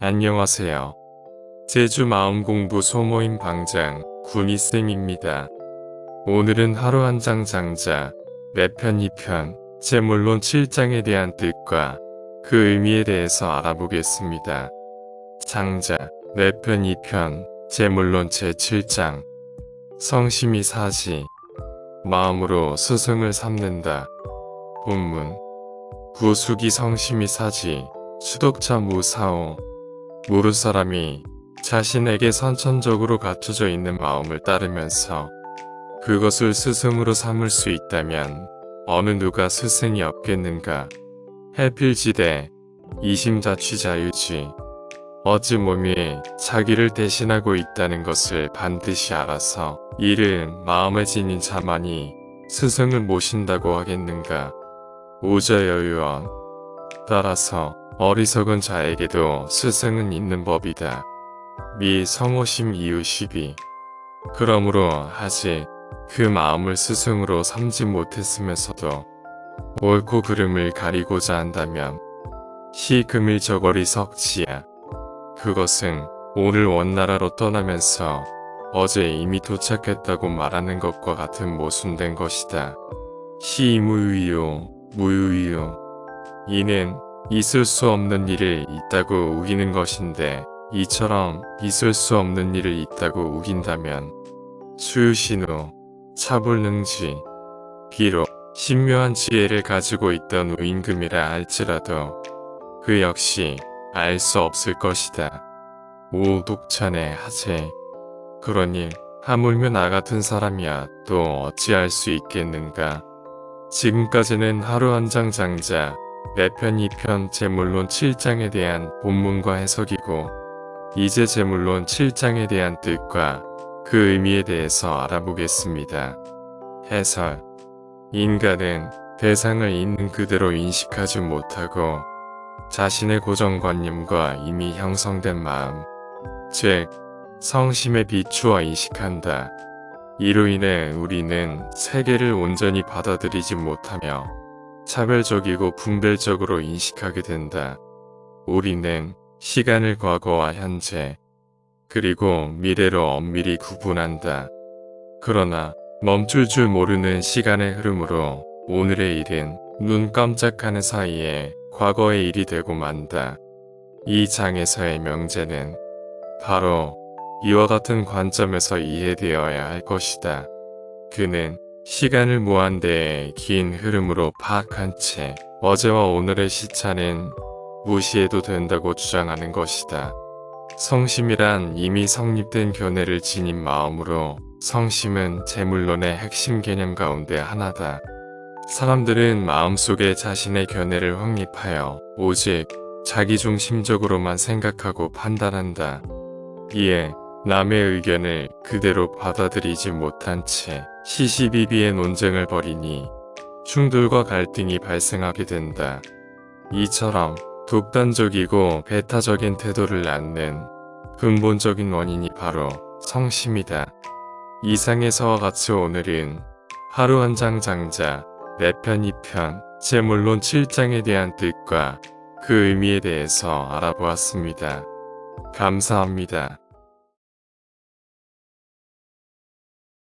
안녕하세요. 제주 마음공부 소모임 방장 군이쌤입니다. 오늘은 하루 한 장 장자 매편 2편 제물론 7장에 대한 뜻과 그 의미에 대해서 알아보겠습니다. 장자 매편 2편 제물론 제7장 성심이 사지 마음으로 스승을 삼는다. 본문 구수기 성심이 사지 수독자 무사오 모르 사람이 자신에게 선천적으로 갖춰져 있는 마음을 따르면서 그것을 스승으로 삼을 수 있다면 어느 누가 스승이 없겠는가? 해필지대 이심자취 자유지 어찌 몸이 자기를 대신하고 있다는 것을 반드시 알아서 이를 마음에 지닌 자만이 스승을 모신다고 하겠는가? 오저여유원 따라서 어리석은 자에게도 스승은 있는 법이다. 미 성호심 이유 12 그러므로 아직 그 마음을 스승으로 삼지 못했으면서도 옳고 그름을 가리고자 한다면 시 금일 저거리 석지야. 그것은 오늘 원나라로 떠나면서 어제 이미 도착했다고 말하는 것과 같은 모순된 것이다. 시 무유요 무유요 이는 있을 수 없는 일을 있다고 우기는 것인데 이처럼 있을 수 없는 일을 있다고 우긴다면 수유신우 차불능지 비록 신묘한 지혜를 가지고 있던 우임금이라 할지라도 그 역시 알 수 없을 것이다. 오 독찬의 하재. 그러니 하물며 나 같은 사람이야 또 어찌할 수 있겠는가? 지금까지는 하루 한 장 장자 매편 2편 제물론 7장에 대한 본문과 해석이고 이제 제물론 7장에 대한 뜻과 그 의미에 대해서 알아보겠습니다. 해설 인간은 대상을 있는 그대로 인식하지 못하고 자신의 고정관념과 이미 형성된 마음, 즉 성심에 비추어 인식한다. 이로 인해 우리는 세계를 온전히 받아들이지 못하며 차별적이고 분별적으로 인식하게 된다. 우리는 시간을 과거와 현재, 그리고 미래로 엄밀히 구분한다. 그러나 멈출 줄 모르는 시간의 흐름으로 오늘의 일은 눈 깜짝하는 사이에 과거의 일이 되고 만다. 이 장에서의 명제는 바로 이와 같은 관점에서 이해되어야 할 것이다. 그는 시간을 무한대의 긴 흐름으로 파악한 채 어제와 오늘의 시차는 무시해도 된다고 주장하는 것이다. 성심이란 이미 성립된 견해를 지닌 마음으로 성심은 제물론의 핵심 개념 가운데 하나다. 사람들은 마음속에 자신의 견해를 확립하여 오직 자기중심적으로만 생각하고 판단한다. 이에 남의 의견을 그대로 받아들이지 못한 채 시시비비의 논쟁을 벌이니 충돌과 갈등이 발생하게 된다. 이처럼 독단적이고 배타적인 태도를 낳는 근본적인 원인이 바로 성심이다. 이상에서와 같이 오늘은 하루 한 장 장자, 매편 2편, 제물론 7장에 대한 뜻과 그 의미에 대해서 알아보았습니다. 감사합니다.